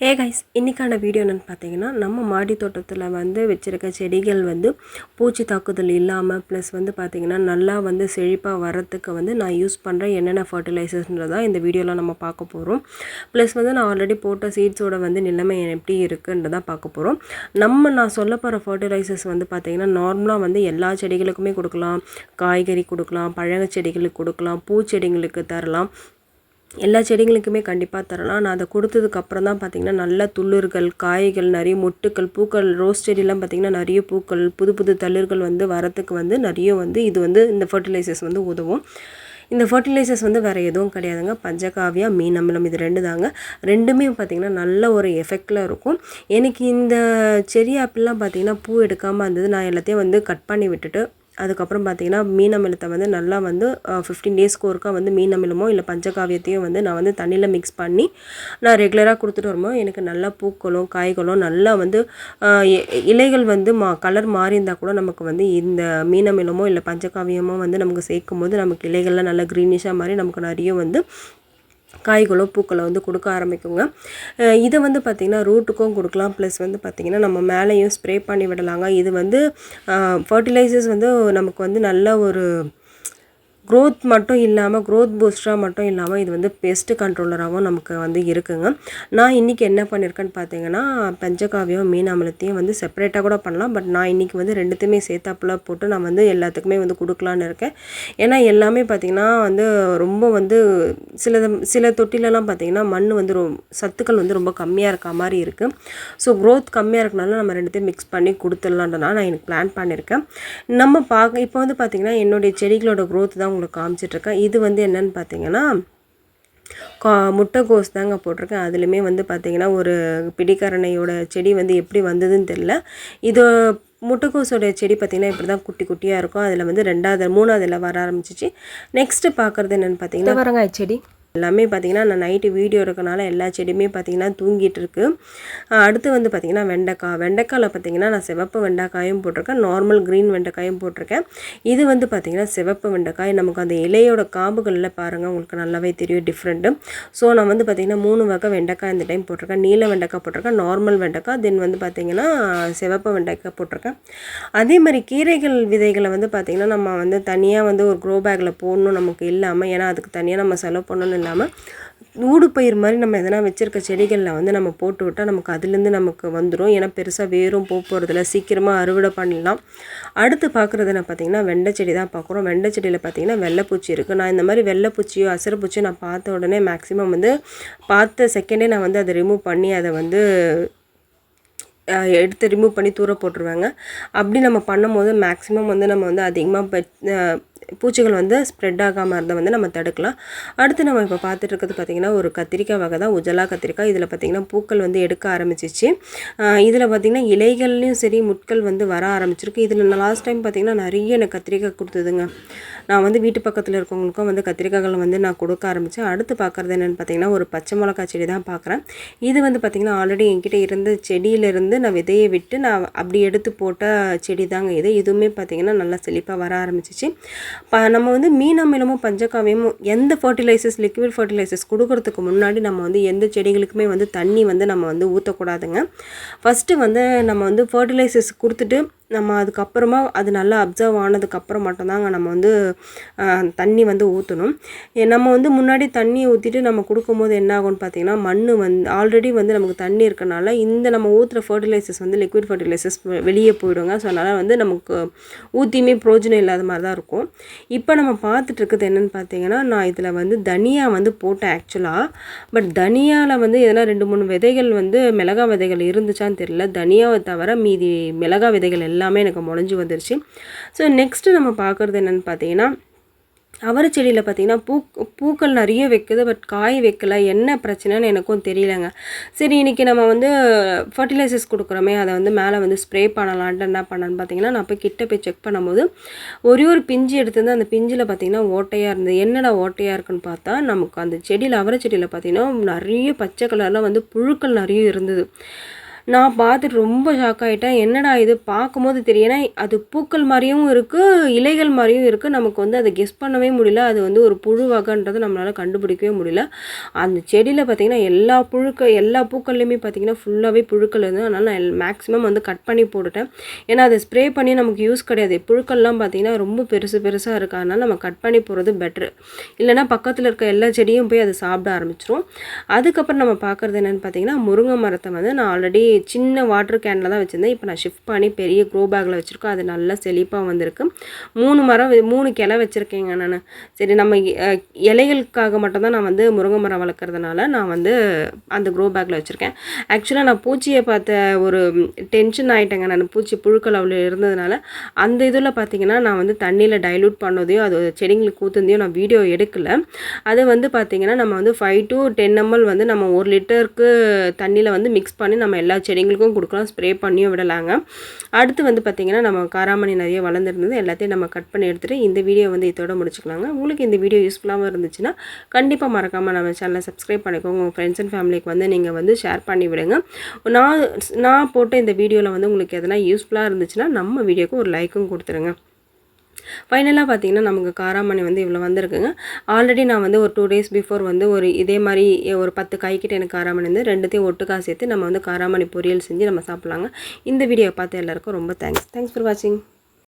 Hey guys இன்றைக்கான video என்னென்னு பார்த்தீங்கன்னா நம்ம மாடி தோட்டத்தில் வந்து வச்சுருக்க செடிகள் வந்து பூச்சி தாக்குதல் இல்லாமல் ப்ளஸ் வந்து பார்த்திங்கன்னா நல்லா வந்து செழிப்பாக வரத்துக்கு வந்து நான் யூஸ் பண்ணுற என்னென்ன ஃபர்டிலைசர்ஸ்ன்றதான் இந்த வீடியோவில் நம்ம பார்க்க போகிறோம் ப்ளஸ் வந்து நான் ஆல்ரெடி போட்ட சீட்ஸோட வந்து நிலைமை எப்படி இருக்குன்றதான் பார்க்க போகிறோம் நம்ம நான் சொல்ல போகிற ஃபர்டிலைசர்ஸ் வந்து பார்த்திங்கன்னா நார்மலாக வந்து எல்லா செடிகளுக்குமே கொடுக்கலாம். காய்கறி கொடுக்கலாம் பழங்க செடிகளுக்கு கொடுக்கலாம் பூச்செடிங்களுக்கு தரலாம். எல்லா செடிகளுக்குமே கண்டிப்பாக தரலாம். நான் அதை கொடுத்ததுக்கப்புறம் தான் பார்த்திங்கன்னா நல்ல துளிர்கள் காய்கள் நிறைய மொட்டுக்கள் பூக்கள் ரோஸ் செடியெலாம் பார்த்திங்கன்னா நிறைய பூக்கள் புது புது தளிர்கள் வந்து வரத்துக்கு வந்து நிறைய வந்து இது வந்து இந்த ஃபர்டிலைசர்ஸ் வந்து உதவும். இந்த ஃபர்டிலைசர்ஸ் வந்து வேறு எதுவும் கிடையாதுங்க. பஞ்சகாவியா மீன் அமிலம் இது ரெண்டு தாங்க. ரெண்டுமே பார்த்திங்கன்னா நல்ல ஒரு எஃபெக்டில் இருக்கும். எனக்கு இந்த செரி ஆப்பிள்லாம் பார்த்திங்கன்னா பூ எடுக்காமல் இருந்தது. நான் எல்லாத்தையும் வந்து கட் பண்ணி விட்டுட்டு அதுக்கப்புறம் பார்த்தீங்கன்னா மீன் அமிலத்தை வந்து நல்லா வந்து ஃபிஃப்டீன் டேஸ்க்கு ஒருக்கா வந்து மீன் அமிலமோ இல்லை பஞ்சகாவியத்தையும் வந்து நான் வந்து தண்ணியில் மிக்ஸ் பண்ணி நான் ரெகுலராக கொடுத்துட்டு வரும்போது எனக்கு நல்லா பூக்களும் காய்களும் நல்லா வந்து இலைகள் வந்து மா கலர் மாறி இருந்தால் கூட நமக்கு வந்து இந்த மீன் அமிலமோ இல்லை பஞ்சகாவியமோ வந்து நமக்கு சேர்க்கும் போது நமக்கு இலைகள்லாம் நல்லா க்ரீனிஷாக மாதிரி நமக்கு நிறைய வந்து காய்களோ பூக்களோ வந்து கொடுக்க ஆரம்பிக்குங்க. இதை வந்து பார்த்திங்கன்னா ரூட்டுக்கும் கொடுக்கலாம். ப்ளஸ் வந்து பார்த்திங்கன்னா நம்ம மேலேயும் ஸ்ப்ரே பண்ணி விடலாங்க. இது வந்து ஃபர்டிலைசர்ஸ் வந்து நமக்கு வந்து நல்ல ஒரு க்ரோத் மட்டும் இல்லாமல் க்ரோத் பூஸ்டராக மட்டும் இல்லாமல் இது வந்து பெஸ்ட் கண்ட்ரோலராகவும் நமக்கு வந்து இருக்குங்க. நான் இன்றைக்கி என்ன பண்ணியிருக்கேன்னு பார்த்தீங்கன்னா பஞ்சகாவியம் மீன் அமிலத்தையும் வந்து செப்பரேட்டாக கூட பண்ணலாம். பட் நான் இன்றைக்கி வந்து ரெண்டுத்தையுமே சேர்த்தாப்புல போட்டு நான் வந்து எல்லாத்துக்குமே வந்து கொடுக்கலான்னு இருக்கேன். ஏன்னா எல்லாமே பார்த்திங்கன்னா வந்து ரொம்ப வந்து சில சில தொட்டிலெல்லாம் பார்த்திங்கன்னா மண் வந்து ரொ சத்துக்கள் வந்து ரொம்ப கம்மியாக இருக்க மாதிரி இருக்குது ஸோ க்ரோத் கம்மியாக இருக்கனால நம்ம ரெண்டுத்தையும் மிக்ஸ் பண்ணி கொடுத்துடலான்றதுனால நான் எனக்கு பிளான் பண்ணியிருக்கேன் நம்ம பார்க்க இப்போ வந்து பார்த்திங்கன்னா என்னுடைய செடிகளோட க்ரோத் தான் உங்களுக்கு காமிச்சிட்ருக்கேன். இது வந்து என்னன்னு பார்த்தீங்கன்னா கா முட்டைகோஸ் தாங்க போட்டிருக்கேன். அதுலேயுமே வந்து பார்த்திங்கன்னா ஒரு பிடிக்கரணையோட செடி வந்து எப்படி வந்ததுன்னு தெரில இது முட்டைக்கோஸோட செடி பார்த்திங்கன்னா இப்படி தான் குட்டி குட்டியாக இருக்கும். அதில் வந்து ரெண்டாவது மூணாவதில் வர ஆரம்பிச்சிச்சு. நெக்ஸ்ட்டு பார்க்குறது என்னென்னு பார்த்தீங்கன்னா வரங்காய் செடி. எல்லாமே பார்த்திங்கன்னா நான் நைட்டு வீடியோ இருக்கனால எல்லா செடியுமே பார்த்திங்கன்னா தூங்கிட்டு இருக்கு அடுத்து வந்து பார்த்திங்கன்னா வெண்டைக்காய். வெண்டைக்காயில் பார்த்திங்கன்னா நான் சிவப்பு வெண்டைக்காயும் போட்டிருக்கேன். நார்மல் க்ரீன் வெண்டைக்காயும் போட்டிருக்கேன். இது வந்து பார்த்திங்கன்னா சிவப்பு வெண்டைக்காய். நமக்கு அந்த இலையோட காம்புகளில் பாருங்கள் உங்களுக்கு நல்லாவே தெரியும் டிஃப்ரெண்ட்டு ஸோ நான் வந்து பார்த்திங்கன்னா மூணு வகை வெண்டைக்காய் இந்த டைம் போட்டிருக்கேன். நீல வெண்டைக்காய் போட்டிருக்கேன் நார்மல் வெண்டைக்காய் தென் வந்து பார்த்திங்கன்னா சிவப்பு வெண்டைக்காய் போட்டிருக்கேன். அதே மாதிரி கீரைகள் விதைகளை வந்து பார்த்திங்கன்னா நம்ம வந்து தனியாக வந்து ஒரு க்ரோ பேக்கில் போடணும் நமக்கு இல்லாமல் ஏன்னா அதுக்கு தனியாக நம்ம செலவு பண்ணணும்னு இல்லாமல் ஊடுபயிர் மாதிரி நம்ம எதனா வச்சுருக்க செடிகளில் வந்து நம்ம போட்டு விட்டால் நமக்கு அதுலேருந்து நமக்கு வந்துடும் ஏன்னா பெருசாக வேரும் போக போகிறதில்ல சீக்கிரமாக அறுவடை பண்ணிடலாம். அடுத்து பார்க்குறது என்ன பார்த்தீங்கன்னா வெண்டை செடி தான் பார்க்குறோம் வெண்டை செடியில் பார்த்தீங்கன்னா வெள்ளைப்பூச்சி இருக்குது நான் இந்த மாதிரி வெள்ளைப்பூச்சியோ அசரப்பூச்சியோ நான் பார்த்த உடனே மேக்ஸிமம் வந்து பார்த்த செகண்டே நான் வந்து அதை ரிமூவ் பண்ணி அதை வந்து எடுத்து ரிமூவ் பண்ணி தூர போட்டுருவாங்க. அப்படி நம்ம பண்ணும்போது மேக்ஸிமம் வந்து நம்ம வந்து அதிகமாக பூச்சிகள் வந்து ஸ்ப்ரெட் ஆகாமல் இருந்தால் வந்து நம்ம தடுக்கலாம். அடுத்து நம்ம இப்போ பார்த்துட்டு இருக்கிறது பார்த்திங்கன்னா ஒரு கத்திரிக்காய் வகை தான் உஜலா கத்திரிக்காய். இதில் பார்த்திங்கன்னா பூக்கள் வந்து எடுக்க ஆரம்பிச்சிச்சு. இதில் பார்த்திங்கன்னா இலைகள்லையும் சரி முட்கள் வந்து வர ஆரம்பிச்சிருக்கு. இதில் நான் லாஸ்ட் டைம் பார்த்திங்கன்னா நிறைய எனக்கு கத்திரிக்காய் கொடுத்ததுங்க. நான் வந்து வீட்டு பக்கத்தில் இருக்கவங்களுக்கும் வந்து கத்திரிக்காய்கள் வந்து நான் கொடுக்க ஆரம்பித்தேன் அடுத்து பார்க்குறது என்னென்னு பார்த்தீங்கன்னா ஒரு பச்சை மிளகா செடி தான் பார்க்குறேன் இது வந்து பார்த்திங்கன்னா ஆல்ரெடி என்கிட்ட இருந்த செடியிலேருந்து நான் விதையை விட்டு நான் அப்படி எடுத்து போட்ட செடி தாங்க இது. இதுவுமே பார்த்திங்கன்னா நல்லா செழிப்பாக வர ஆரம்பிச்சிச்சு. நம்ம வந்து மீன் அமிலமும் பஞ்சகாவியமும் எந்த ஃபர்டிலைசர்ஸ் லிக்விட் ஃபர்டிலைசர்ஸ் கொடுக்கறதுக்கு முன்னாடி நம்ம வந்து எந்த செடிகளுக்குமே வந்து தண்ணி வந்து நம்ம வந்து ஊற்றக்கூடாதுங்க ஃபஸ்ட்டு வந்து நம்ம வந்து ஃபர்டிலைசர்ஸ் கொடுத்துட்டு நம்ம அதுக்கப்புறமா அது நல்லா அப்சர்வ் ஆனதுக்கப்புறம் மட்டும்தாங்க நம்ம வந்து தண்ணி வந்து ஊற்றணும் நம்ம வந்து முன்னாடி தண்ணி ஊற்றிட்டு நம்ம கொடுக்கும்போது என்ன ஆகும்னு பார்த்தீங்கன்னா மண் வந்து ஆல்ரெடி வந்து நமக்கு தண்ணி இருக்கனால இந்த நம்ம ஊற்றுற ஃபர்டிலைசர்ஸ் வந்து லிக்விட் ஃபர்டிலைசர்ஸ் வெளியே போயிடுங்க. ஸோ அதனால் வந்து நமக்கு ஊற்றியுமே பிரோஜனம் இல்லாத மாதிரி தான் இருக்கும். இப்போ நம்ம பார்த்துட்டு இருக்கிறது என்னென்னு பார்த்தீங்கன்னா நான் இதில் வந்து தனியா வந்து போட்டேன் ஆக்சுவலாக பட் தனியாவில் வந்து எதனா ரெண்டு மூணு விதைகள் வந்து மிளகா விதைகள் இருந்துச்சான்னு தெரியல. தனியாவை தவிர மீதி மிளகா விதைகள் எல்லாம் எல்லாமே எனக்கு முளைஞ்சு வந்துருச்சு. ஸோ நெக்ஸ்ட்டு நம்ம பார்க்குறது என்னென்னு பார்த்தீங்கன்னா அவரை செடியில் பார்த்தீங்கன்னா பூ பூக்கள் நிறைய வைக்குது பட் காய் வைக்கல. என்ன பிரச்சனைன்னு எனக்கும் தெரியலங்க. சரி இன்றைக்கி நம்ம வந்து ஃபர்டிலைசர்ஸ் கொடுக்குறோமே அதை வந்து மேலே வந்து ஸ்ப்ரே பண்ணலான்ட்டு என்ன பண்ணான்னு பார்த்தீங்கன்னா நான் போய் கிட்ட போய் செக் பண்ணும்போது ஒரே ஒரு பிஞ்சு எடுத்திருந்து அந்த பிஞ்சில் பார்த்தீங்கன்னா ஓட்டையாக இருந்தது. என்னடா ஓட்டையாக இருக்குன்னு பார்த்தா நமக்கு அந்த செடியில் அவரை செடியில் பார்த்தீங்கன்னா நிறைய பச்சை கலரில் வந்து புழுக்கள் நிறைய இருந்தது. நான் பார்த்துட்டு ரொம்ப ஷாக் ஆகிட்டேன் என்னடா இது? பார்க்கும்போது தெரியும். அது பூக்கள் மாதிரியும் இருக்குது இலைகள் மாதிரியும் இருக்குது நமக்கு வந்து அதை கெஸ் பண்ணவே முடியல. அது வந்து ஒரு புழு வகைன்றது நம்மளால் கண்டுபிடிக்கவே முடியல. அந்த செடியில் பார்த்திங்கன்னா எல்லா புழுக்க எல்லா பூக்கள்லையுமே பார்த்திங்கன்னா ஃபுல்லாகவே புழுக்கள் இருந்தது. அதனால் நான் மேக்ஸிமம் வந்து கட் பண்ணி போட்டுட்டேன். ஏன்னா அதை ஸ்ப்ரே பண்ணி நமக்கு யூஸ் கிடையாது. புழுக்கள்லாம் பார்த்திங்கன்னா ரொம்ப பெருசு பெருசாக இருக்குது அதனால் நம்ம கட் பண்ணி போகிறது பெட்ரு இல்லைனா பக்கத்தில் இருக்க எல்லா செடியும் போய் அதை சாப்பிட ஆரம்பிச்சிரும். அதுக்கப்புறம் நம்ம பார்க்குறது என்னென்னு பார்த்தீங்கன்னா முருங்கை மரத்தை வந்து நான் ஆல்ரெடி சின்ன வாட்டர் கேனில் தான் வச்சுருந்தேன். இப்போ நான் ஷிஃப்ட் பண்ணி பெரிய க்ரோ பேக்கில் வச்சுருக்கோம். அது நல்லா செழிப்பாக வந்திருக்கு. மூணு மரம் மூணு கிளை வச்சுருக்கேங்க நான். சரி நம்ம இலைகளுக்காக மட்டும்தான் நான் வந்து முருங்கை மரம் வளர்க்குறதுனால நான் வந்து அந்த க்ரோ பேக்கில் வச்சுருக்கேன். ஆக்சுவலாக நான் பூச்சியை பார்த்த ஒரு டென்ஷன் ஆகிட்டேங்க நான். பூச்சி புழுக்கள் அவ்வளோ இருந்ததுனால அந்த இதில் பார்த்தீங்கன்னா நான் வந்து தண்ணியில் டைலூட் பண்ணதையோ அது செடிங்களுக்கு ஊற்றுந்தையோ நான் வீடியோ எடுக்கலை. அது வந்து பார்த்திங்கன்னா நம்ம வந்து ஃபைவ் டு டென் எம்எல் வந்து நம்ம ஒரு லிட்டருக்கு தண்ணியில் வந்து மிக்ஸ் பண்ணி நம்ம எல்லா செடிங்களுக்கும் கொடுக்கலாம் ஸ்ப்ரே பண்ணியும் விடலாங்க. அடுத்து வந்து பார்த்திங்கன்னா நம்ம காராமணி நிறைய வளர்ந்துருந்தது எல்லாத்தையும் நம்ம கட் பண்ணி எடுத்துகிட்டு இந்த வீடியோ வந்து இதோட முடிச்சுக்கலாங்க. உங்களுக்கு இந்த வீடியோ யூஸ்ஃபுல்லாகவும் இருந்துச்சுன்னா கண்டிப்பாக மறக்காமல் நம்ம சேனலை சப்ஸ்கிரைப் பண்ணிக்கோங்க. உங்கள் ஃப்ரெண்ட்ஸ் அண்ட் ஃபேமிலிக்கு வந்து நீங்கள் வந்து ஷேர் பண்ணி விடுங்க. நான் நான் போட்ட இந்த வீடியோவில் வந்து உங்களுக்கு எதனா யூஸ்ஃபுல்லாக இருந்துச்சுன்னா நம்ம வீடியோக்கு ஒரு லைக்கும் கொடுத்துருங்க. ஃபைனலாக பார்த்தீங்கன்னா நமக்கு காராமணி வந்து இவ்வளோ வந்திருக்குங்க. ஆல்ரெடி நான் வந்து ஒரு டூ டேஸ் பிஃபோர் வந்து ஒரு இதே மாதிரி ஒரு பத்து காய்கிட்ட எனக்கு காராமணி வந்து ரெண்டுத்தையும் ஒட்டுக்கா சேர்த்து நம்ம வந்து காராமணி பொரியல் செஞ்சு நம்ம சாப்பிட்லாங்க. இந்த வீடியோ பார்த்து எல்லாருக்கும் ரொம்ப தேங்க்ஸ் தேங்க்ஸ் ஃபார் வாட்சிங்